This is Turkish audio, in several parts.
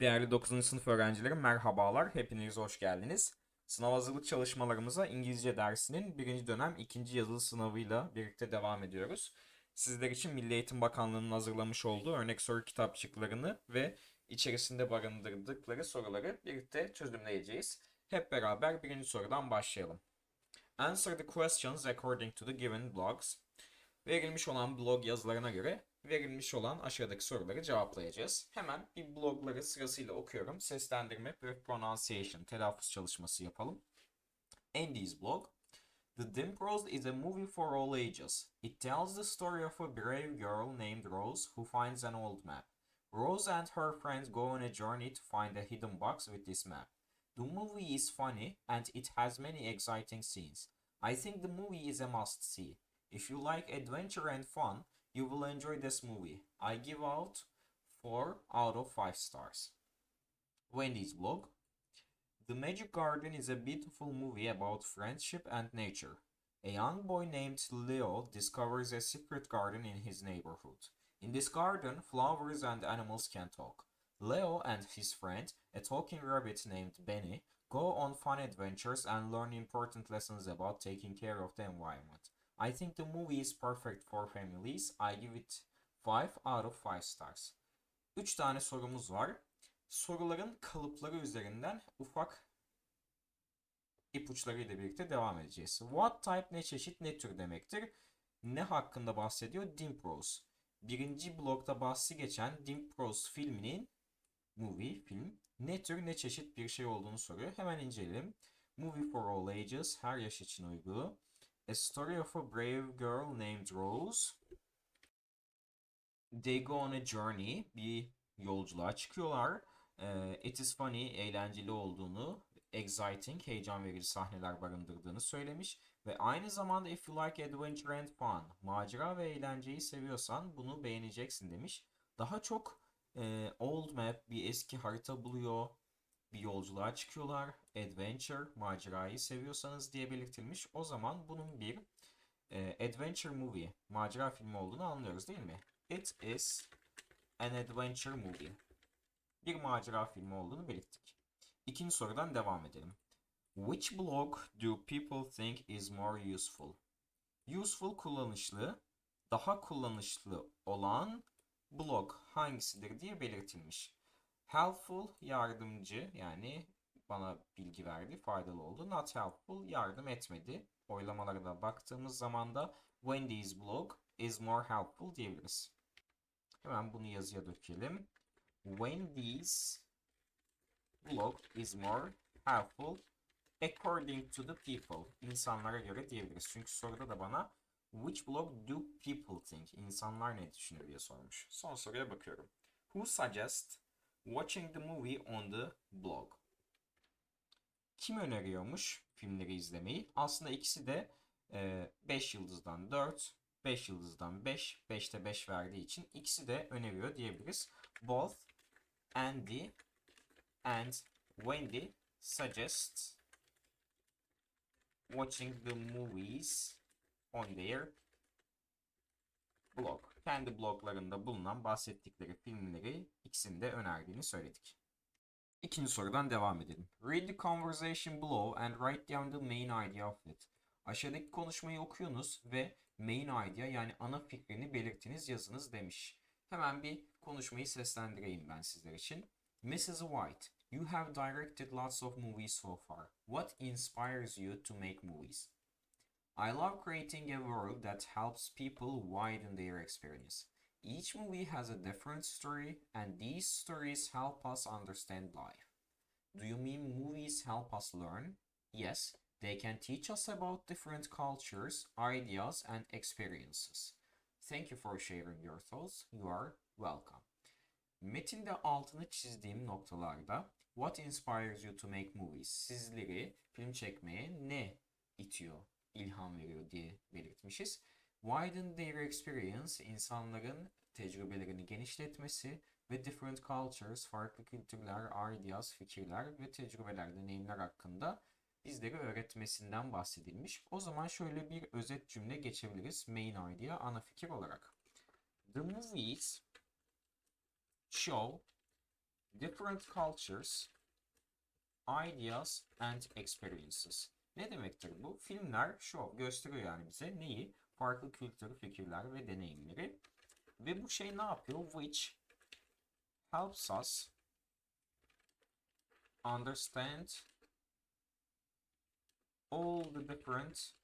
Değerli 9. sınıf öğrencilerim merhabalar. Hepiniz hoş geldiniz. Sınav hazırlık çalışmalarımıza İngilizce dersinin birinci dönem ikinci yazılı sınavıyla birlikte devam ediyoruz. Sizler için Milli Eğitim Bakanlığı'nın hazırlamış olduğu örnek soru kitapçıklarını ve içerisinde barındırdıkları soruları birlikte çözümleyeceğiz. Hep beraber birinci sorudan başlayalım. Answer the questions according to the given blogs. Verilmiş olan blog yazılarına göre verilmiş olan aşağıdaki soruları cevaplayacağız. Hemen bir blogları sırasıyla okuyorum. Seslendirme ve pronunciation, telaffuz çalışması yapalım. Andy's blog. The Dimpros is a movie for all ages. It tells the story of a brave girl named Rose who finds an old map. Rose and her friends go on a journey to find a hidden box with this map. The movie is funny and it has many exciting scenes. I think the movie is a must see. If you like adventure and fun, you will enjoy this movie. I give out 4 out of 5 stars. Wendy's blog. The Magic Garden is a beautiful movie about friendship and nature. A young boy named Leo discovers a secret garden in his neighborhood. In this garden, flowers and animals can talk. Leo and his friend, a talking rabbit named Benny, go on fun adventures and learn important lessons about taking care of the environment. I think the movie is perfect for families. I give it 5 out of 5 stars. 3 tane sorumuz var. Soruların kalıpları üzerinden ufak ipuçlarıyla birlikte devam edeceğiz. What type ne çeşit ne tür demektir. Ne hakkında bahsediyor? Dimpros. Birinci blokta bahsi geçen Dimpros filminin movie, film ne tür ne çeşit bir şey olduğunu soruyor. Hemen inceleyelim. Movie for all ages, her yaş için uygun. A story of a brave girl named Rose. They go on a journey, bir yolculuğa çıkıyorlar. Ee, it is funny, eğlenceli olduğunu, exciting, heyecan verici sahneler barındırdığını söylemiş. Ve aynı zamanda if you like adventure and fun, macera ve eğlenceyi seviyorsan bunu beğeneceksin demiş. Daha çok e, old map, bir eski harita buluyor, bir yolculuğa çıkıyorlar. Adventure, macerayı seviyorsanız diye belirtilmiş. O zaman bunun bir e, adventure movie, macera filmi olduğunu anlıyoruz değil mi? It is an adventure movie. Bir macera filmi olduğunu belirttik. İkinci sorudan devam edelim. Which blog do people think is more useful? Useful kullanışlı, daha kullanışlı olan blog hangisidir diye belirtilmiş. Helpful yardımcı yani bana bilgi verdi, faydalı oldu. Not helpful yardım etmedi. Oylamalara da baktığımız zaman da Wendy's blog is more helpful diyebiliriz. Hemen bunu yazıya dökelim. Wendy's blog is more helpful according to the people. İnsanlara göre diyebiliriz. Çünkü soruda da bana which blog do people think? İnsanlar ne düşünür diye sormuş. Son soruya bakıyorum. Who suggests watching the movie on the blog? Kim öneriyormuş filmleri izlemeyi? Aslında ikisi de 5 yıldızdan 4, 5 yıldızdan 5, 5'te 5 verdiği için ikisi de öneriyor diyebiliriz. Both Andy and Wendy suggest watching the movies on their blog. Kendi bloglarında bulunan bahsettikleri filmleri ikisini de önerdiğini söyledik. İkinci sorudan devam edelim. Read the conversation below and write down the main idea of it. Aşağıdaki konuşmayı okuyunuz ve main idea yani ana fikrini belirtiniz yazınız demiş. Hemen bir konuşmayı seslendireyim ben sizler için. Mrs. White, you have directed lots of movies so far. What inspires you to make movies? I love creating a world that helps people widen their experience. Each movie has a different story, and these stories help us understand life. Do you mean movies help us learn? Yes, they can teach us about different cultures, ideas, and experiences. Thank you for sharing your thoughts. You are welcome. Metinde altını çizdiğim noktalarda What inspires you to make movies? Sizleri film çekmeye ne itiyor, ilham veriyor diye belirtmişiz. Widen their experience, insanların tecrübelerini genişletmesi ve different cultures, farklı kültürler, ideas, fikirler ve tecrübeler, deneyimler hakkında bizlere öğretmesinden bahsedilmiş. O zaman şöyle bir özet cümle geçebiliriz main idea, ana fikir olarak. The movies show different cultures, ideas and experiences. Ne demektir bu? Filmler şu gösteriyor yani bize neyi? Farklı kültür, fikirler ve deneyimleri. Ve bu şey ne yapıyor? Which helps us understand all the different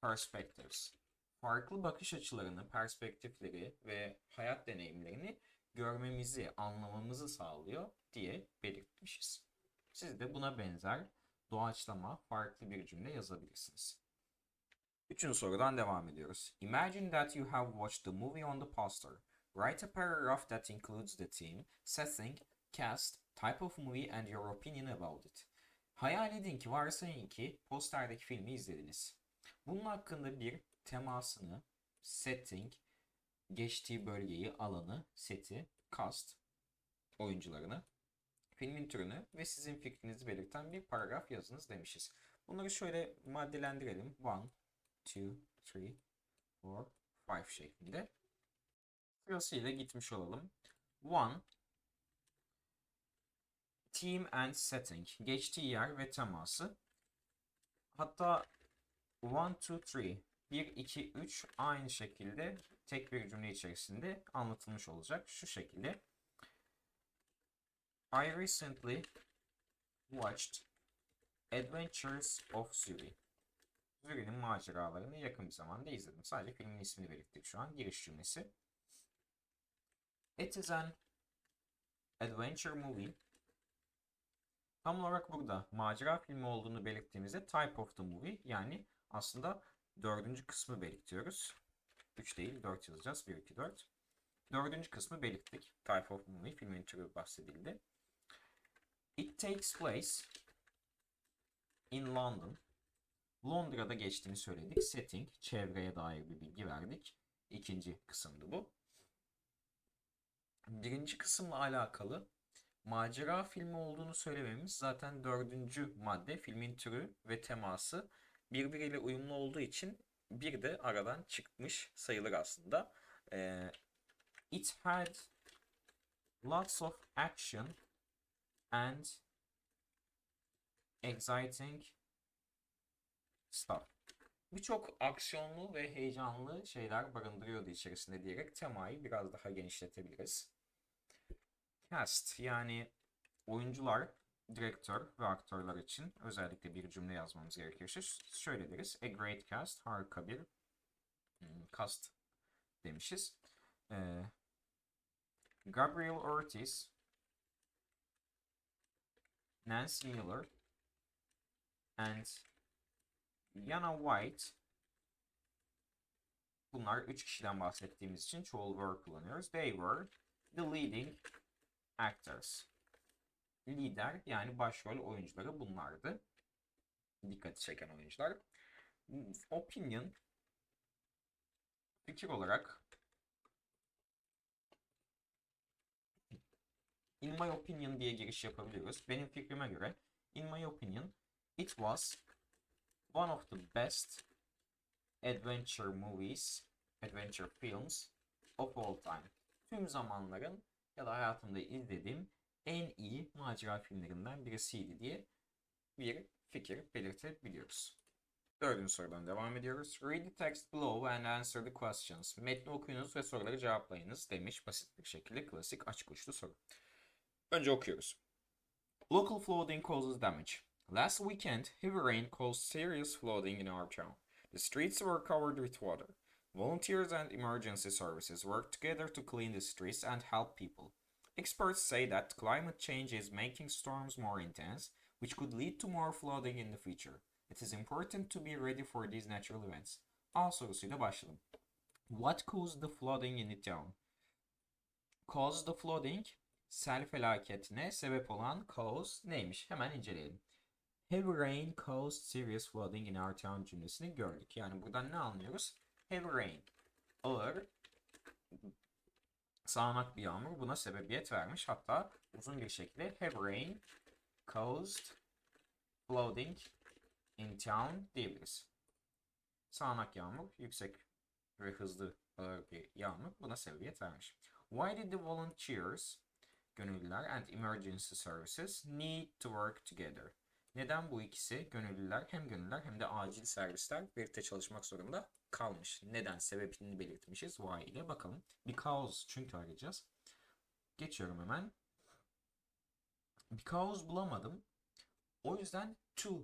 perspectives. Farklı bakış açılarını, perspektifleri ve hayat deneyimlerini görmemizi, anlamamızı sağlıyor diye belirtmişiz. Siz de buna benzer doğaçlama farklı bir cümle yazabilirsiniz. Üçüncü sorudan devam ediyoruz. Imagine that you have watched the movie on the poster. Write a paragraph that includes the theme, setting, cast, type of movie and your opinion about it. Hayal edin ki varsayın ki posterdeki filmi izlediniz. Bunun hakkında bir temasını, setting, geçtiği bölgeyi, alanı, seti, cast, oyuncularını, filmin türünü ve sizin fikrinizi belirten bir paragraf yazınız demişiz. Bunları şöyle maddelendirelim. 1, 2, 3, 4, 5 şeklinde. Sırasıyla gitmiş olalım. 1. Theme and setting. Geçtiği yer ve teması. Hatta 1, 2, 3. 1, 2, 3 aynı şekilde tek bir cümle içerisinde anlatılmış olacak. Şu şekilde. I recently watched Adventures of Zuri. Zuri'nin maceralarını yakın bir zamanda izledim. Sadece filmin ismini belirttik şu an. Giriş cümlesi. It is an adventure movie. Tam olarak burada macera filmi olduğunu belirttiğimizde type of the movie yani aslında dördüncü kısmı belirtiyoruz. 3 değil 4 yazacağız. 1, 2, 4. Dördüncü kısmı belirttik. Type of movie filmin türü bahsedildi. It takes place in London. Londra'da geçtiğini söyledik. Setting, çevreye dair bir bilgi verdik. İkinci kısımdı bu. Birinci kısımla alakalı macera filmi olduğunu söylememiz zaten dördüncü madde filmin türü ve teması birbiriyle uyumlu olduğu için bir de aradan çıkmış sayılır aslında. Ee, it had lots of action and exciting stuff. Birçok aksiyonlu ve heyecanlı şeyler barındırıyordu içerisinde diyerek temayı biraz daha genişletebiliriz. Cast yani oyuncular, direktör ve aktörler için özellikle bir cümle yazmamız gerekirse şöyle deriz. A great cast, harika bir hmm, cast demişiz. Ee, Gabriel Ortiz, Nancy Miller, and Yana White Bunlar üç kişiden bahsettiğimiz için çoğul were kullanıyoruz. They were the leading actors. Lider yani başrol oyuncuları bunlardı. Dikkati çeken oyuncular. Opinion fikir olarak in my opinion diye giriş yapabiliyoruz. Benim fikrime göre in my opinion it was one of the best adventure movies, adventure films of all time. Tüm zamanların ya da hayatımda izlediğim en iyi macera filmlerinden birisiydi diye bir fikir belirtebiliyoruz. Dördüncü sorudan devam ediyoruz. Read the text below and answer the questions. Metni okuyunuz ve soruları cevaplayınız demiş basit bir şekilde klasik açık uçlu soru. Önce okuyoruz. Local flooding causes damage. Last weekend, heavy rain caused serious flooding in our town. The streets were covered with water. Volunteers and emergency services worked together to clean the streets and help people. Experts say that climate change is making storms more intense, which could lead to more flooding in the future. It is important to be ready for these natural events. A sorusuyla başlayalım. What caused the flooding in the town? Caused the flooding, sel felaketine sebep olan cause neymiş? Hemen inceleyelim. Heavy rain caused serious flooding in our town cümlesini gördük. Yani buradan ne anlıyoruz? Heavy rain. Ağır, sağanak bir yağmur buna sebebiyet vermiş. Hatta uzun bir şekilde heavy rain caused flooding in town diyebiliriz. Sağanak yağmur, yüksek ve hızlı ağır bir yağmur buna sebebiyet vermiş. Why did the volunteers gönüllüler and emergency services need to work together. Neden bu ikisi gönüllüler hem gönüllüler hem de acil servisler birlikte çalışmak zorunda kalmış? Neden? Sebebini belirtmişiz. Why ile bakalım. Because çünkü arayacağız. Geçiyorum hemen. Because bulamadım. O yüzden to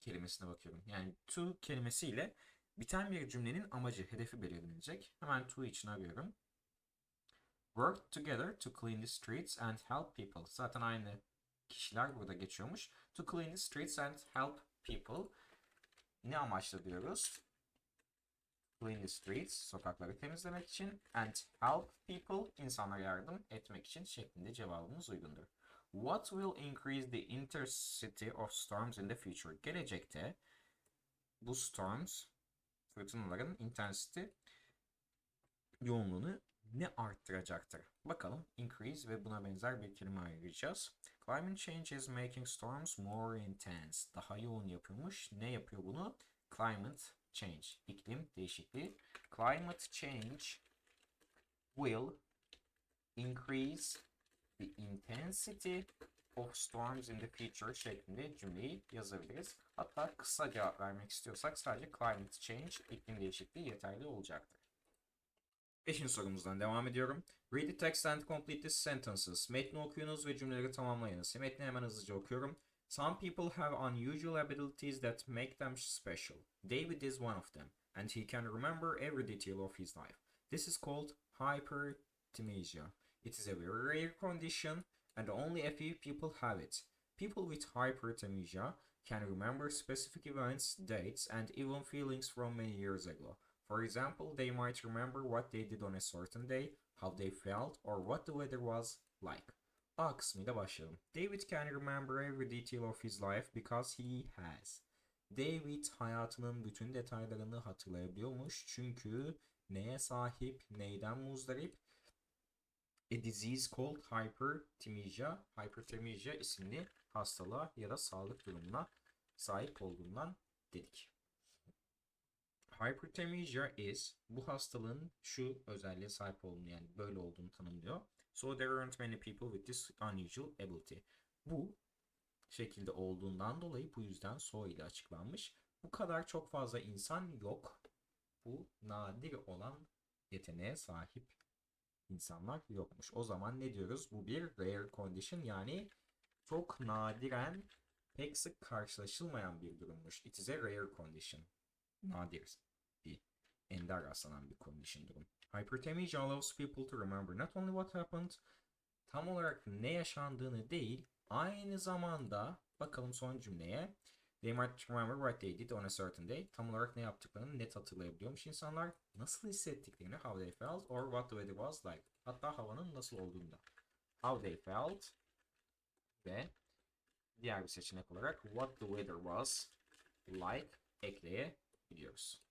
kelimesine bakıyorum. Yani to kelimesiyle biten bir cümlenin amacı, hedefi belirlenecek. Hemen to için arıyorum. Work together to clean the streets and help people. Zaten aynı kişiler burada geçiyormuş. To clean the streets and help people. Ne amaçla diyoruz? Clean the streets, sokakları temizlemek için. And help people, insanlara yardım etmek için şeklinde cevabımız uygundur. What will increase the intensity of storms in the future? Gelecekte bu storms, fırtınaların intensity yoğunluğunu ne arttıracaktır? Bakalım increase ve buna benzer bir kelime ayıracağız. Climate change is making storms more intense. Daha yoğun yapıyormuş. Ne yapıyor bunu? Climate change. İklim değişikliği. Climate change will increase the intensity of storms in the future şeklinde cümleyi yazabiliriz. Hatta kısa cevap vermek istiyorsak sadece climate change, iklim değişikliği yeterli olacaktır. Beşinci sorumuzdan devam ediyorum. Read the text and complete the sentences. Metni okuyunuz ve cümleleri tamamlayınız. Metni hemen hızlıca okuyorum. Some people have unusual abilities that make them special. David is one of them, and he can remember every detail of his life. This is called hyperthymesia. It is a very rare condition, and only a few people have it. People with hyperthymesia can remember specific events, dates, and even feelings from many years ago. For example, they might remember what they did on a certain day, how they felt, or what the weather was like. A kısmıyla başlayalım. David can remember every detail of his life because he has. David hayatının bütün detaylarını hatırlayabiliyormuş çünkü neye sahip, neyden muzdarip? A disease called hyperthymesia. Hyperthymesia isimli hastalığa ya da sağlık durumuna sahip olduğundan dedik. Hyperthymesia is bu hastalığın şu özelliğe sahip olduğunu yani böyle olduğunu tanımlıyor. So there aren't many people with this unusual ability. Bu şekilde olduğundan dolayı bu yüzden so ile açıklanmış. Bu kadar çok fazla insan yok. Bu nadir olan yeteneğe sahip insanlar yokmuş. O zaman ne diyoruz? Bu bir rare condition yani çok nadiren pek sık karşılaşılmayan bir durummuş. It is a rare condition. Nadir ender rastlanan bir condition durum. Hyperthymesia allows people to remember not only what happened, tam olarak ne yaşandığını değil, aynı zamanda bakalım son cümleye. They might remember what they did on a certain day. Tam olarak ne yaptıklarını net hatırlayabiliyormuş insanlar. Nasıl hissettiklerini, how they felt or what the weather was like. Hatta havanın nasıl olduğunda. How they felt ve diğer bir seçenek olarak what the weather was like ekleyebiliyoruz.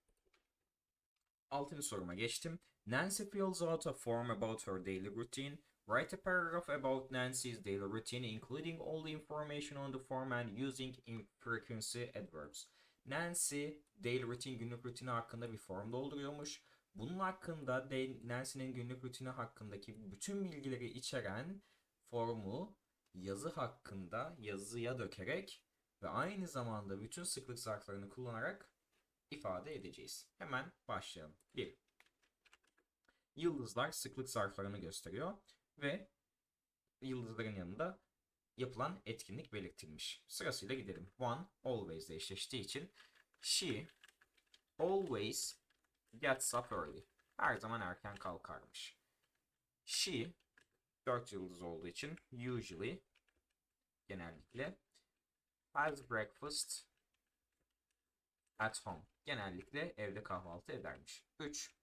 Altıncı soruma geçtim. Nancy feels out of form about her daily routine. Write a paragraph about Nancy's daily routine, including all the information on the form and using infrequency adverbs. Nancy, daily routine günlük rutini hakkında bir form dolduruyormuş. Bunun hakkında Nancy'nin günlük rutini hakkındaki bütün bilgileri içeren formu yazı hakkında yazıya dökerek ve aynı zamanda bütün sıklık zarflarını kullanarak ifade edeceğiz. Hemen başlayalım. 1. Yıldızlar sıklık zarflarını gösteriyor ve yıldızların yanında yapılan etkinlik belirtilmiş. Sırasıyla gidelim. One always ile eşleştiği için she always gets up early. Her zaman erken kalkarmış. She 4 yıldız olduğu için usually genellikle has breakfast at home. Genellikle evde kahvaltı edermiş. 3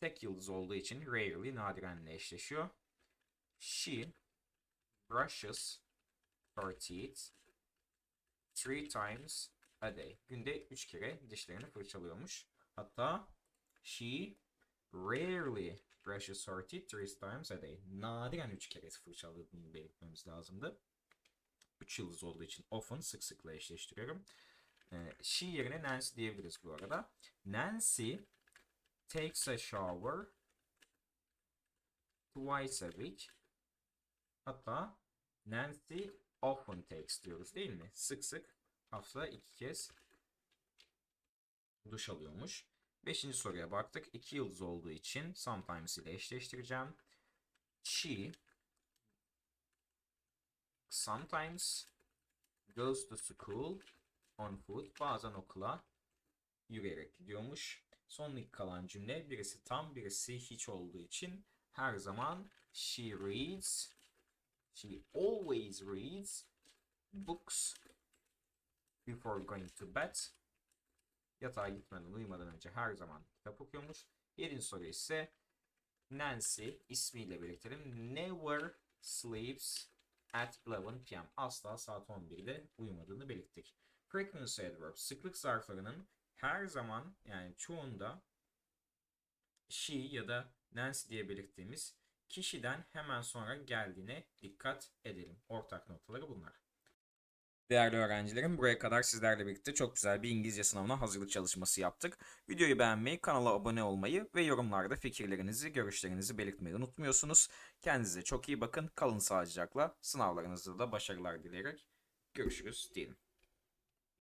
tek yıldız olduğu için rarely nadirenle eşleşiyor. She brushes her teeth three times a day. Günde üç kere dişlerini fırçalıyormuş. Hatta she rarely brushes her teeth three times a day. Nadiren üç kere fırçaladığını belirtmemiz lazımdı. Üç yıldız olduğu için often sık sıkla eşleştiriyorum. Ee, she yerine Nancy diyebiliriz bu arada. Nancy takes a shower twice a week. Hatta Nancy often takes diyoruz değil mi? Sık sık hafta iki kez duş alıyormuş. Beşinci soruya baktık. İki yıldız olduğu için sometimes ile eşleştireceğim. She sometimes goes to school on foot. Bazen okula yürüyerek gidiyormuş. Son iki kalan cümle birisi tam birisi hiç olduğu için her zaman she reads she always reads books before going to bed yatağa gitmeden uyumadan önce her zaman kitap okuyormuş. Yedinci soru ise Nancy ismiyle belirtelim. Never sleeps at 11 p.m. Asla saat 11'de uyumadığını belirttik. Frequency adverbs sıklık zarflarının her zaman yani çoğunda she ya da Nancy diye belirttiğimiz kişiden hemen sonra geldiğine dikkat edelim. Ortak noktaları bunlar. Değerli öğrencilerim buraya kadar sizlerle birlikte çok güzel bir İngilizce sınavına hazırlık çalışması yaptık. Videoyu beğenmeyi, kanala abone olmayı ve yorumlarda fikirlerinizi, görüşlerinizi belirtmeyi unutmuyorsunuz. Kendinize çok iyi bakın, kalın sağlıcakla, sınavlarınızda da başarılar dileyerek görüşürüz diyelim.